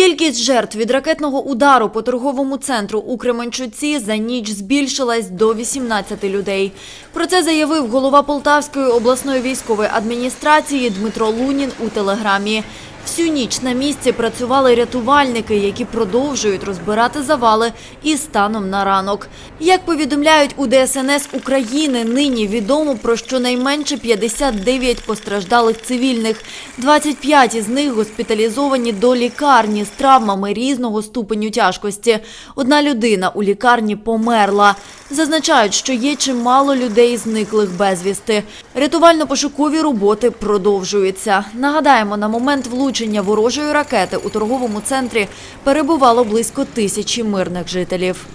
Кількість жертв від ракетного удару по торговому центру у Кременчуці за ніч збільшилась до 18 людей. Про це заявив голова Полтавської обласної військової адміністрації Дмитро Лунін у телеграмі. Всю ніч на місці працювали рятувальники, які продовжують розбирати завали і станом на ранок. Як повідомляють у ДСНС України, нині відомо про щонайменше 59 постраждалих цивільних. 25 із них госпіталізовані до лікарні з травмами різного ступеню тяжкості. Одна людина у лікарні померла. Зазначають, що є чимало людей зниклих безвісти. Рятувально-пошукові роботи продовжуються. Нагадаємо, на момент влучення ворожої ракети у торговому центрі перебувало близько тисячі мирних жителів.